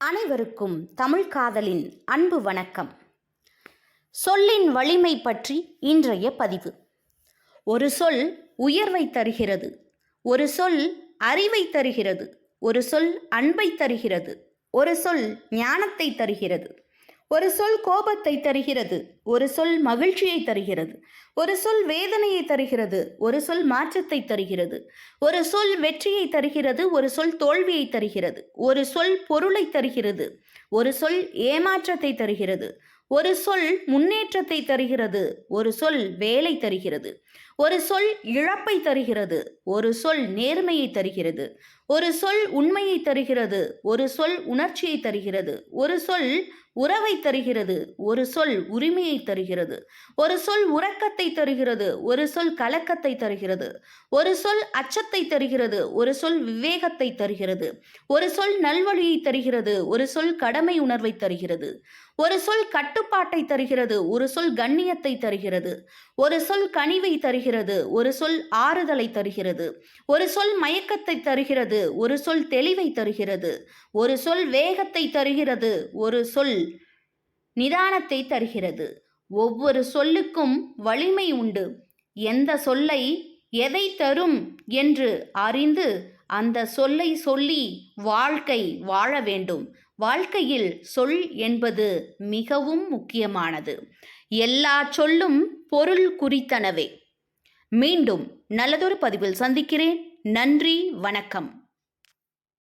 அனைவருக்கும் தமிழ் காதலின் அன்பு வணக்கம். சொல்லின் வலிமை பற்றி இன்றைய பதிவு. ஒரு சொல் உயர்வை தருகிறது ஒரு சொல் அறிவை தருகிறது ஒரு சொல் அன்பை தருகிறது ஒரு சொல் ஞானத்தை தருகிறது ஒரு சொல் கோபத்தை தருகிறது ஒரு சொல் மகிழ்ச்சியை தருகிறது. ஒரு சொல் வேதனையை தருகிறது ஒரு சொல் மாற்றத்தை தருகிறது ஒரு சொல் வெற்றியை தருகிறது ஒரு சொல் தோல்வியை தருகிறது ஒரு சொல் பொருளை தருகிறது ஒரு சொல் ஏமாற்றத்தை தருகிறது ஒரு சொல் முன்னேற்றத்தை தருகிறது ஒரு சொல் வேலை தருகிறது ஒரு சொல் இழப்பை தருகிறது ஒரு சொல் நேர்மையை தருகிறது ஒரு சொல் உண்மையை தருகிறது ஒரு சொல் உணர்ச்சியை தருகிறது ஒரு சொல் உறவை தருகிறது ஒரு சொல் உரிமையை தருகிறது ஒரு சொல் உறக்கத்தை தருகிறது ஒரு சொல் கலக்கத்தை தருகிறது ஒரு சொல் அச்சத்தை தருகிறது ஒரு சொல் விவேகத்தை தருகிறது ஒரு சொல் நல்வழியை தருகிறது ஒரு சொல் கடமை உணர்வை தருகிறது ஒரு சொல் கட்டுப்பாட்டை தருகிறது ஒரு சொல் கண்ணியத்தை தருகிறது ஒரு சொல் கனிவை தருகிறது ஒரு சொல் ஆறுதலை தருகிறது ஒரு சொல் மயக்கத்தை தருகிறது ஒரு சொல் தெளிவை தருகிறது ஒரு சொல் வேகத்தை தருகிறது ஒரு சொல் நிதானத்தை தருகிறது ஒவ்வொரு சொல்லுக்கும் வலிமை உண்டு. எந்த சொல்லை எதை தரும் என்று அறிந்து அந்த சொல்லை சொல்லி வாழ்க்கை வாழ வேண்டும். வாழ்க்கையில் சொல் என்பது மிகவும் முக்கியமானது. எல்லா சொல்லும் பொருள் குறித்தனவே. மீண்டும் நல்லதொரு பதிவில் சந்திக்கிறேன். நன்றி வணக்கம்.